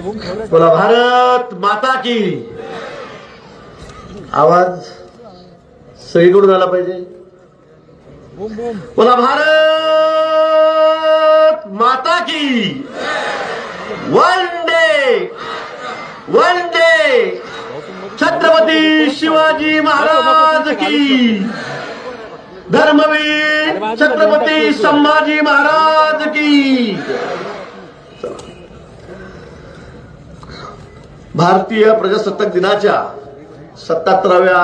बोला भारत माता की. आवाज सगळीकडून आला पाहिजे. बोला भारत माता की. वन डे वन डे. छत्रपती शिवाजी महाराज की. धर्मवीर छत्रपती संभाजी महाराज की. भारतीय प्रजासत्ताक दिनाच्या सत्याहत्तराव्या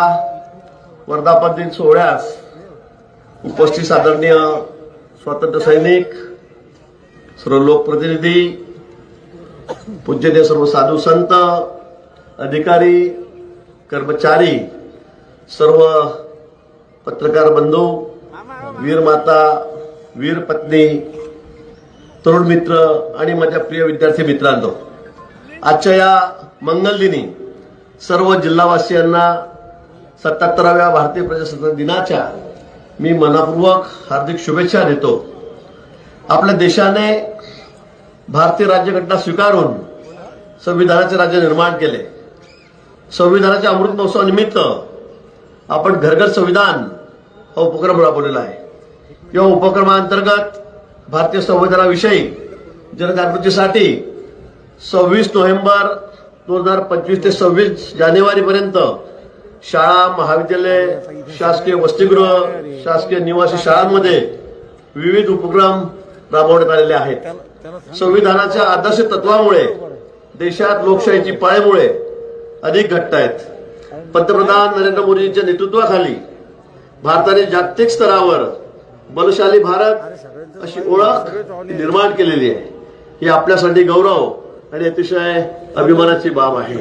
वर्धापन दिन सोहळ्यास उपस्थित आदरणीय स्वातंत्र्य सैनिक सर्व लोकप्रतिनिधी पूज्यनीय सर्व साधू संत अधिकारी कर्मचारी सर्व पत्रकार बंधू वीर माता वीर पत्नी तरुण मित्र आणि माझ्या प्रिय विद्यार्थी मित्रांनो आजच्या या मंगलदिनी सर्व जिल्हावासियांना सत्याहत्तराव्या भारतीय प्रजासत्ताक दिनाच्या मी मनापूर्वक हार्दिक शुभेच्छा देतो. आपल्या देशाने भारतीय राज्यघटना स्वीकारून संविधानाचे राज्य निर्माण केले. संविधानाच्या अमृत महोत्सवानिमित्त आपण घरघर संविधान हा उपक्रम राबवलेला आहे. या उपक्रमाअंतर्गत भारतीय संविधानाविषयी जनजागृतीसाठी सव्वीस नोव्हेंबर दोन हजार पंचवीस ते सव्वीस जानेवारीपर्यंत शाळा महाविद्यालय शासकीय वसतिगृह शासकीय निवासी शाळांमध्ये विविध उपक्रम राबवण्यात आलेले आहेत. संविधानाच्या आदर्श तत्वामुळे देशात लोकशाहीची पाळेमुळे अधिक घट्ट आहेत. पंतप्रधान नरेंद्र मोदींच्या नेतृत्वाखाली भारताने जागतिक स्तरावर बलशाली भारत अशी ओळख निर्माण केलेली आहे. ही आपल्यासाठी गौरव आणि अतिशय अभिमानाची बाब आहे.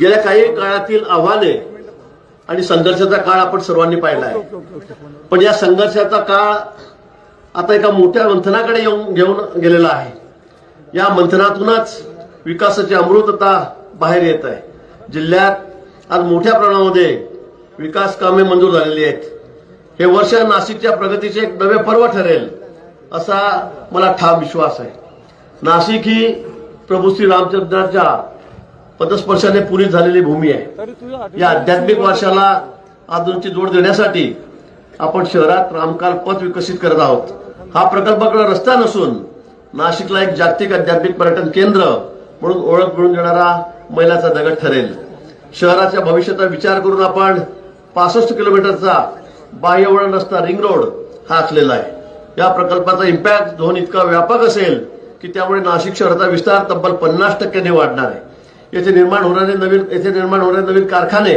गेल्या काही काळातील आव्हाने आणि संघर्षाचा काळ आपण सर्वांनी पाहिला आहे. पण या संघर्षाचा काळ आता एका मोठ्या मंथनाकडे येऊन घेऊन गेलेला आहे. या मंथनातूनच विकासाची अमृतता बाहेर येत आहे. जिल्ह्यात आज मोठ्या प्रमाणामध्ये विकास कामे मंजूर झालेली आहेत. हे वर्ष नाशिकच्या प्रगतीचे एक नवे पर्व ठरेल असा मला ठाम विश्वास आहे. नाशिक ही प्रभू श्री रामचंद्राच्या पदस्पर्शाने पुरी झालेली भूमी आहे. या आध्यात्मिक वर्षाला आजूनची जोड देण्यासाठी आपण शहरात रामकाल पथ विकसित करत आहोत. हा प्रकल्पाकडे रस्ता नसून नाशिकला एक जागतिक आध्यात्मिक पर्यटन केंद्र म्हणून ओळख मिळून देणारा मैलाचा दगड ठरेल. शहराच्या भविष्याचा विचार करून आपण पासष्ट किलोमीटरचा बाह्यवळण रस्ता रिंग रोड हा आखलेला आहे. या प्रकल्पाचा इम्पॅक्ट झोन इतका व्यापक असेल की त्यामुळे नाशिक शहराचा विस्तार तब्बल पन्नास टक्क्यांनी वाढणार आहे. येथे निर्माण होणारे नवीन येथे निर्माण होणारे नवीन कारखाने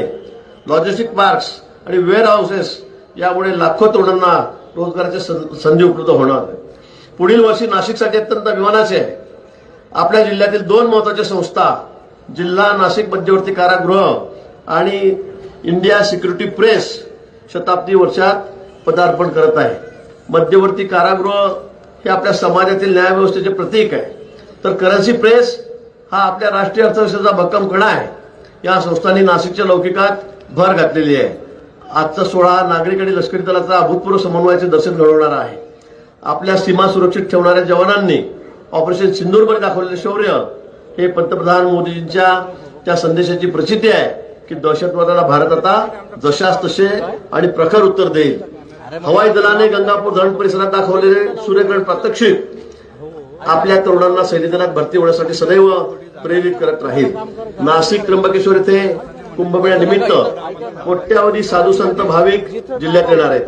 लॉजिस्टिक पार्क्स आणि वेअर हाऊसेस यामुळे लाखो तरुणांना रोजगाराच्या संधी उपलब्ध होणार आहे. पुढील वर्षी नाशिकसाठी अत्यंत अभिमानाचे आहे. आपल्या जिल्ह्यातील दोन महत्त्वाच्या संस्था जिल्हा नाशिक मध्यवर्ती कारागृह आणि इंडिया सिक्युरिटी प्रेस शताब्दी वर्षात पदार्पण करत आहे. मध्यवर्ती कारागृह हे आपल्या समाजातील न्यायव्यवस्थेचे प्रतीक आहे. तर करन्सी प्रेस हा आपल्या राष्ट्रीय अर्थव्यवस्थेचा भक्कम कणा आहे. या संस्थांनी नाशिकच्या लौकिकात भर घातलेली आहे. आजचा सोहळा नागरिक आणि लष्करी दलाचा अभूतपूर्व समन्वयाचे दर्शन घडवणारा आहे. आपल्या सीमा सुरक्षित ठेवणाऱ्या जवानांनी ऑपरेशन सिंदूरमध्ये दाखवलेले शौर्य हे पंतप्रधान मोदींच्या त्या संदेशाची प्रचिती आहे की दहशतवादाला भारत आता जशास तसे आणि प्रखर उत्तर देईल. हवाई दलाने गंगापूर धरण परिसरात दाखवलेले सूर्यग्रहण प्रात्यक्षिक आपल्या तरुणांना सैन्यदलात भरती होण्यासाठी सदैव प्रेरित करत राहील. नाशिक त्र्यंबकेश्वर येथे कुंभमेळ्यानिमित्त कोट्यावधी साधू संत भाविक जिल्ह्यात येणार आहेत.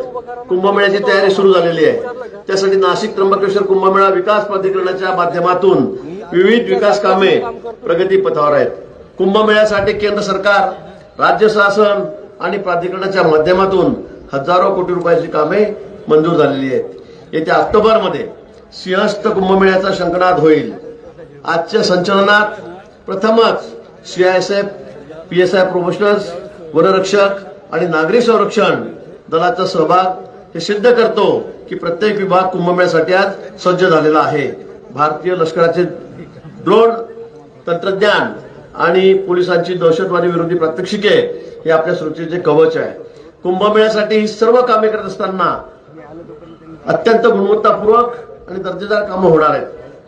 कुंभमेळ्याची तयारी सुरू झालेली आहे. त्यासाठी नाशिक त्र्यंबकेश्वर कुंभमेळा विकास प्राधिकरणाच्या माध्यमातून विविध विकास कामे प्रगती पथावर आहेत. कुंभमेळ्यासाठी केंद्र सरकार राज्य शासन आणि प्राधिकरणाच्या माध्यमातून हजारो कोटी रुपयाची कामे मंजूर झालेली आहेत. येत्या ऑक्टोबरमध्ये सिंहस्थ कुंभमेळ्याचा शंकनाद होईल. आजच्या संचलनात प्रथमच सीआयएसएफ पीएसआय प्रोफेशनल्स वनरक्षक आणि नागरी संरक्षण दलाचा सहभाग हे सिद्ध करतो की प्रत्येक विभाग कुंभमेळ्यासाठी आज सज्ज झालेला आहे. भारतीय लष्कराचे ड्रोन तंत्रज्ञान आणि पोलिसांची दहशतवादी विरोधी प्रात्यक्षिके हे आपल्या सुरक्षेचे कवच आहे. कुंभमेळ्यासाठी ही सर्व कामे करत असताना अत्यंत गुणवत्तापूर्वक आणि दर्जेदार कामं होणार आहेत.